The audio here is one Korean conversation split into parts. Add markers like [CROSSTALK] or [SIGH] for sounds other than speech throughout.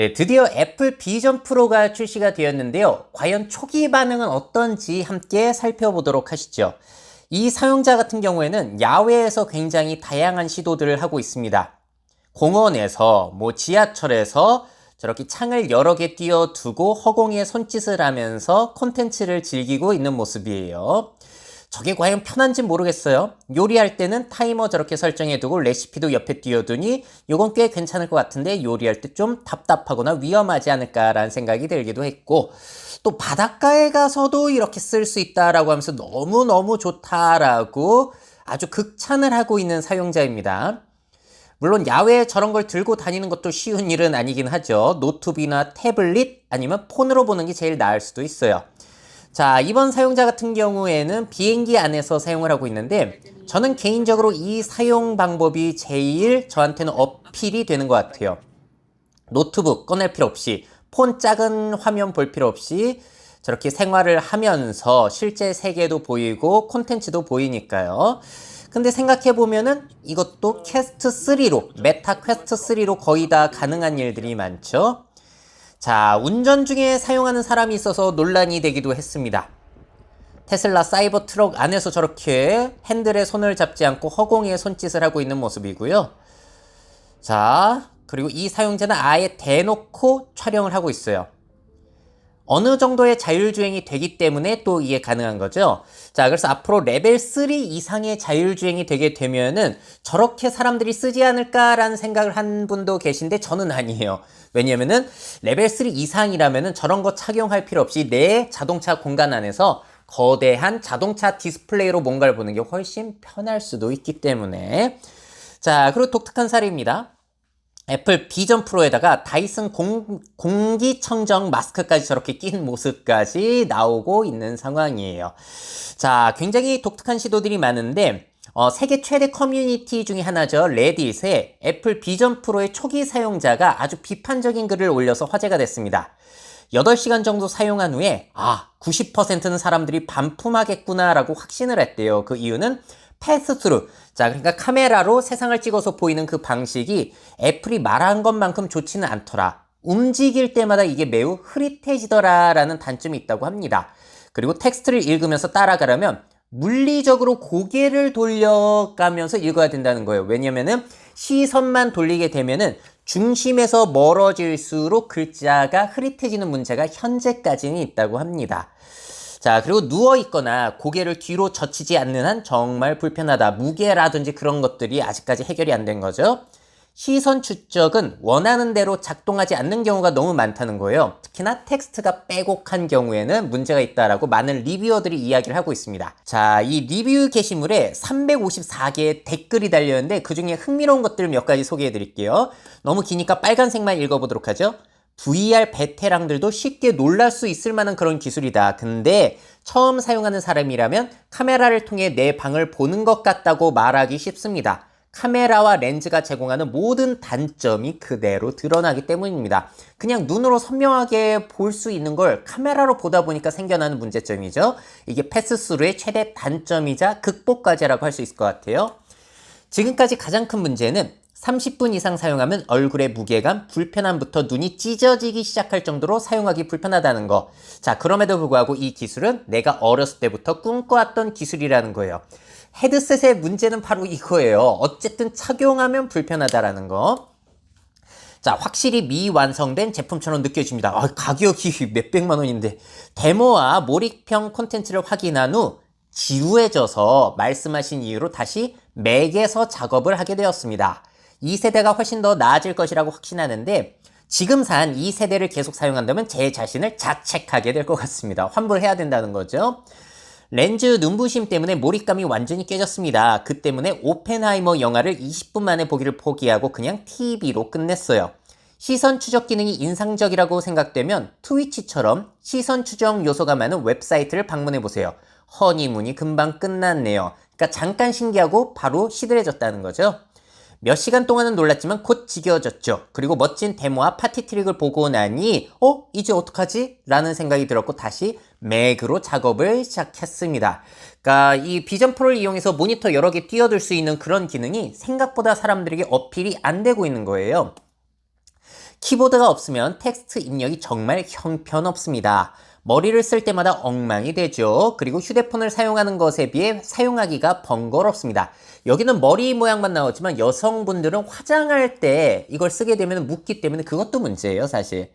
네, 드디어 애플 비전 프로가 출시가 되었는데요. 과연 초기 반응은 어떤지 함께 살펴보도록 하시죠. 이 사용자 같은 경우에는 야외에서 굉장히 다양한 시도들을 하고 있습니다. 공원에서, 뭐 지하철에서 저렇게 창을 여러 개 띄워두고 허공에 손짓을 하면서 콘텐츠를 즐기고 있는 모습이에요. 저게 과연 편한지 모르겠어요. 요리할 때는 타이머 저렇게 설정해두고 레시피도 옆에 띄워두니 이건 꽤 괜찮을 것 같은데 요리할 때 좀 답답하거나 위험하지 않을까라는 생각이 들기도 했고 또 바닷가에 가서도 이렇게 쓸 수 있다라고 하면서 너무너무 좋다라고 아주 극찬을 하고 있는 사용자입니다. 물론 야외에 저런 걸 들고 다니는 것도 쉬운 일은 아니긴 하죠. 노트북이나 태블릿 아니면 폰으로 보는 게 제일 나을 수도 있어요. 자, 이번 사용자 같은 경우에는 비행기 안에서 사용을 하고 있는데 저는 개인적으로 이 사용 방법이 제일 저한테는 어필이 되는 것 같아요. 노트북 꺼낼 필요 없이 폰 작은 화면 볼 필요 없이 저렇게 생활을 하면서 실제 세계도 보이고 콘텐츠도 보이니까요. 근데 생각해 보면은 이것도 퀘스트 3로 메타 퀘스트 3로 거의 다 가능한 일들이 많죠. 자, 운전 중에 사용하는 사람이 있어서 논란이 되기도 했습니다. 테슬라 사이버 트럭 안에서 저렇게 핸들에 손을 잡지 않고 허공에 손짓을 하고 있는 모습이고요. 자, 그리고 이 사용자는 아예 대놓고 촬영을 하고 있어요. 어느 정도의 자율주행이 되기 때문에 또 이게 가능한 거죠. 자, 그래서 앞으로 레벨 3 이상의 자율주행이 되게 되면은 저렇게 사람들이 쓰지 않을까라는 생각을 한 분도 계신데 저는 아니에요. 왜냐면은 레벨 3 이상이라면은 저런 거 착용할 필요 없이 내 자동차 공간 안에서 거대한 자동차 디스플레이로 뭔가를 보는 게 훨씬 편할 수도 있기 때문에. 자, 그리고 독특한 사례입니다. 애플 비전 프로에다가 다이슨 공, 공기청정 마스크까지 저렇게 낀 모습까지 나오고 있는 상황이에요. 자, 굉장히 독특한 시도들이 많은데, 어, 세계 최대 커뮤니티 중에 하나죠. 레딧에 애플 비전 프로의 초기 사용자가 아주 비판적인 글을 올려서 화제가 됐습니다. 8시간 정도 사용한 후에, 아, 90%는 사람들이 반품하겠구나라고 확신을 했대요. 그 이유는 패스트루. 자, 그러니까 카메라로 세상을 찍어서 보이는 그 방식이 애플이 말한 것만큼 좋지는 않더라. 움직일 때마다 이게 매우 흐릿해지더라라는 단점이 있다고 합니다. 그리고 텍스트를 읽으면서 따라가려면 물리적으로 고개를 돌려가면서 읽어야 된다는 거예요. 왜냐면은 시선만 돌리게 되면은 중심에서 멀어질수록 글자가 흐릿해지는 문제가 현재까지는 있다고 합니다. 자, 그리고 누워 있거나 고개를 뒤로 젖히지 않는 한 정말 불편하다. 무게라든지 그런 것들이 아직까지 해결이 안 된 거죠. 시선 추적은 원하는 대로 작동하지 않는 경우가 너무 많다는 거예요. 특히나 텍스트가 빼곡한 경우에는 문제가 있다라고 많은 리뷰어들이 이야기를 하고 있습니다. 자, 이 리뷰 게시물에 354개의 댓글이 달렸는데 그 중에 흥미로운 것들 몇 가지 소개해 드릴게요. 너무 기니까 빨간색만 읽어보도록 하죠. VR 베테랑들도 쉽게 놀랄 수 있을 만한 그런 기술이다. 근데 처음 사용하는 사람이라면 카메라를 통해 내 방을 보는 것 같다고 말하기 쉽습니다. 카메라와 렌즈가 제공하는 모든 단점이 그대로 드러나기 때문입니다. 그냥 눈으로 선명하게 볼 수 있는 걸 카메라로 보다 보니까 생겨나는 문제점이죠. 이게 패스스루의 최대 단점이자 극복 과제라고 할 수 있을 것 같아요. 지금까지 가장 큰 문제는 30분 이상 사용하면 얼굴의 무게감, 불편함부터 눈이 찢어지기 시작할 정도로 사용하기 불편하다는 거. 자, 그럼에도 불구하고 이 기술은 내가 어렸을 때부터 꿈꿔왔던 기술이라는 거예요. 헤드셋의 문제는 바로 이거예요. 어쨌든 착용하면 불편하다라는 거. 자, 확실히 미완성된 제품처럼 느껴집니다. 아, 가격이 [LAUGHS] 몇백만 원인데. 데모와 몰입형 콘텐츠를 확인한 후 지루해져서 말씀하신 이유로 다시 맥에서 작업을 하게 되었습니다. 이 세대가 훨씬 더 나아질 것이라고 확신하는데 지금 산이 세대를 계속 사용한다면 제 자신을 자책하게 될 것 같습니다. 환불해야 된다는 거죠. 렌즈 눈부심 때문에 몰입감이 완전히 깨졌습니다. 그 때문에 오펜하이머 영화를 20분 만에 보기를 포기하고 그냥 TV로 끝냈어요. 시선 추적 기능이 인상적이라고 생각되면 트위치처럼 시선 추적 요소가 많은 웹사이트를 방문해 보세요. 허니문이 금방 끝났네요. 그러니까 잠깐 신기하고 바로 시들해졌다는 거죠. 몇 시간 동안은 놀랐지만 곧 지겨워졌죠. 그리고 멋진 데모와 파티 트릭을 보고 나니 어? 이제 어떡하지? 라는 생각이 들었고 다시 맥으로 작업을 시작했습니다. 그러니까 이 비전 프로를 이용해서 모니터 여러 개 띄워둘 수 있는 그런 기능이 생각보다 사람들에게 어필이 안 되고 있는 거예요. 키보드가 없으면 텍스트 입력이 정말 형편없습니다. 머리를 쓸 때마다 엉망이 되죠. 그리고 휴대폰을 사용하는 것에 비해 사용하기가 번거롭습니다. 여기는 머리 모양만 나오지만 여성분들은 화장할 때 이걸 쓰게 되면 묻기 때문에 그것도 문제예요, 사실.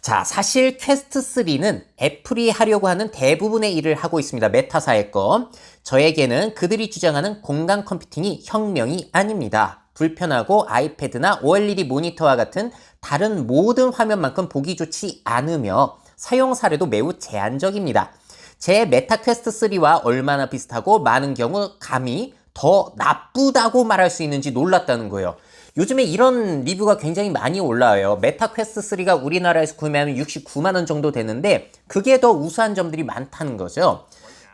자, 사실 퀘스트 3는 애플이 하려고 하는 대부분의 일을 하고 있습니다. 메타사의 거. 저에게는 그들이 주장하는 공간 컴퓨팅이 혁명이 아닙니다. 불편하고 아이패드나 OLED 모니터와 같은 다른 모든 화면만큼 보기 좋지 않으며 사용 사례도 매우 제한적입니다. 제 메타 퀘스트 3와 얼마나 비슷하고 많은 경우 감히 더 나쁘다고 말할 수 있는지 놀랐다는 거예요. 요즘에 이런 리뷰가 굉장히 많이 올라와요. 메타 퀘스트 3가 우리나라에서 구매하면 69만 원 정도 되는데 그게 더 우수한 점들이 많다는 거죠.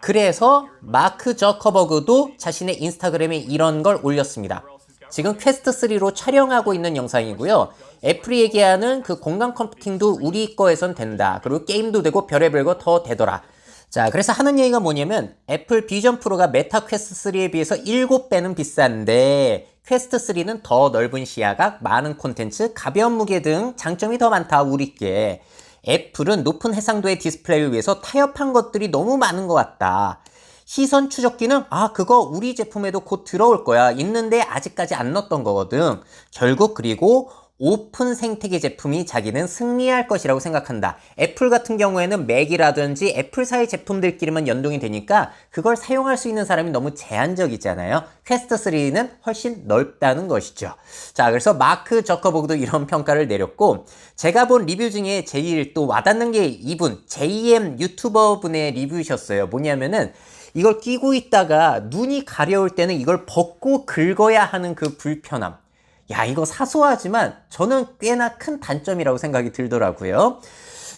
그래서 마크 저커버그도 자신의 인스타그램에 이런 걸 올렸습니다. 지금 퀘스트 3로 촬영하고 있는 영상이고요. 애플이 얘기하는 그 공간 컴퓨팅도 우리 거에선 된다. 그리고 게임도 되고 별의별 거 더 되더라. 자, 그래서 하는 얘기가 뭐냐면 애플 비전 프로가 메타 퀘스트 3에 비해서 7배는 비싼데 퀘스트 3는 더 넓은 시야각, 많은 콘텐츠, 가벼운 무게 등 장점이 더 많다 우리께. 애플은 높은 해상도의 디스플레이를 위해서 타협한 것들이 너무 많은 것 같다. 시선 추적기는 아 그거 우리 제품에도 곧 들어올 거야 있는데 아직까지 안 넣었던 거거든 결국 그리고 오픈 생태계 제품이 자기는 승리할 것이라고 생각한다. 애플 같은 경우에는 맥이라든지 애플사의 제품들끼리만 연동이 되니까 그걸 사용할 수 있는 사람이 너무 제한적이잖아요. 퀘스트 3는 훨씬 넓다는 것이죠. 자, 그래서 마크 저커버그도 이런 평가를 내렸고 제가 본 리뷰 중에 제일 또 와닿는 게 이분 JM 유튜버 분의 리뷰셨어요. 뭐냐면은 이걸 끼고 있다가 눈이 가려울 때는 이걸 벗고 긁어야 하는 그 불편함. 야, 이거 사소하지만 저는 꽤나 큰 단점이라고 생각이 들더라고요.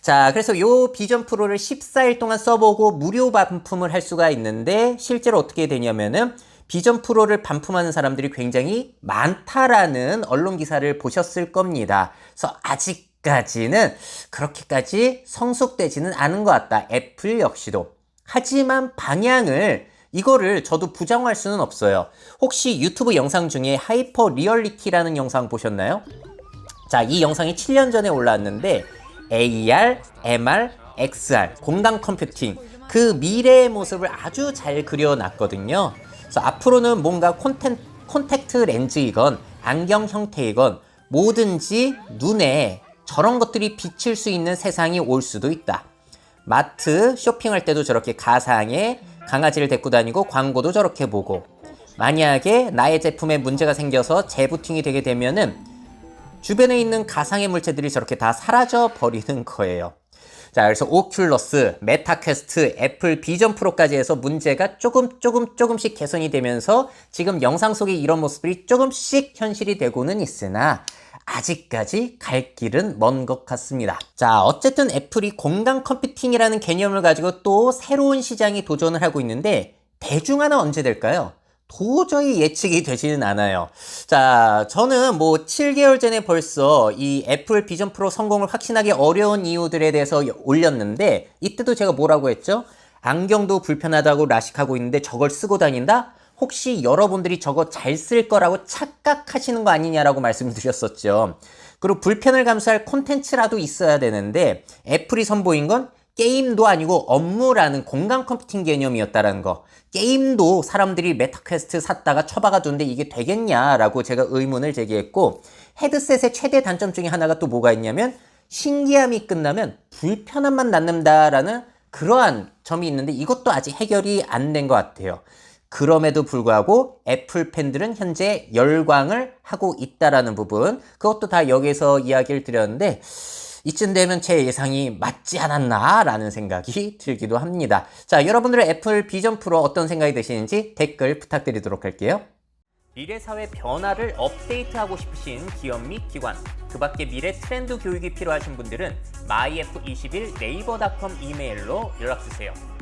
자, 그래서 요 비전 프로를 14일 동안 써보고 무료 반품을 할 수가 있는데 실제로 어떻게 되냐면은 비전 프로를 반품하는 사람들이 굉장히 많다라는 언론 기사를 보셨을 겁니다. 그래서 아직까지는 그렇게까지 성숙되지는 않은 것 같다. 애플 역시도. 하지만 방향을 이거를 저도 부정할 수는 없어요. 혹시 유튜브 영상 중에 하이퍼 리얼리티라는 영상 보셨나요? 자, 이 영상이 7년 전에 올라왔는데 AR, MR, XR, 공간 컴퓨팅 그 미래의 모습을 아주 잘 그려놨거든요. 그래서 앞으로는 뭔가 콘텐, 콘택트 렌즈이건 안경 형태이건 뭐든지 눈에 저런 것들이 비칠 수 있는 세상이 올 수도 있다. 마트 쇼핑할 때도 저렇게 가상의 강아지를 데리고 다니고 광고도 저렇게 보고 만약에 나의 제품에 문제가 생겨서 재부팅이 되게 되면은 주변에 있는 가상의 물체들이 저렇게 다 사라져 버리는 거예요. 자, 그래서 오큘러스, 메타퀘스트, 애플 비전 프로까지 해서 문제가 조금 조금 조금씩 개선이 되면서 지금 영상 속에 이런 모습들이 조금씩 현실이 되고는 있으나 아직까지 갈 길은 먼 것 같습니다. 자, 어쨌든 애플이 공간 컴퓨팅이라는 개념을 가지고 또 새로운 시장에 도전을 하고 있는데 대중화는 언제 될까요? 도저히 예측이 되지는 않아요. 자, 저는 뭐 7개월 전에 벌써 이 애플 비전 프로 성공을 확신하기 어려운 이유들에 대해서 올렸는데 이때도 제가 뭐라고 했죠? 안경도 불편하다고 라식하고 있는데 저걸 쓰고 다닌다? 혹시 여러분들이 저거 잘 쓸 거라고 착각하시는 거 아니냐라고 말씀드렸었죠. 그리고 불편을 감수할 콘텐츠라도 있어야 되는데 애플이 선보인 건 게임도 아니고 업무라는 공간 컴퓨팅 개념이었다라는 거. 게임도 사람들이 메타퀘스트 샀다가 처박아 두는데 이게 되겠냐라고 제가 의문을 제기했고 헤드셋의 최대 단점 중에 하나가 또 뭐가 있냐면 신기함이 끝나면 불편함만 남는다라는 그러한 점이 있는데 이것도 아직 해결이 안 된 것 같아요. 그럼에도 불구하고 애플 팬들은 현재 열광을 하고 있다라는 부분 그것도 다 여기서 이야기를 드렸는데 이쯤 되면 제 예상이 맞지 않았나 라는 생각이 들기도 합니다. 자 여러분들의 애플 비전 프로 어떤 생각이 드시는지 댓글 부탁드리도록 할게요. 미래사회 변화를 업데이트하고 싶으신 기업 및 기관, 그 밖에 미래 트렌드 교육이 필요하신 분들은 myf21 네이버닷컴 이메일로 연락주세요.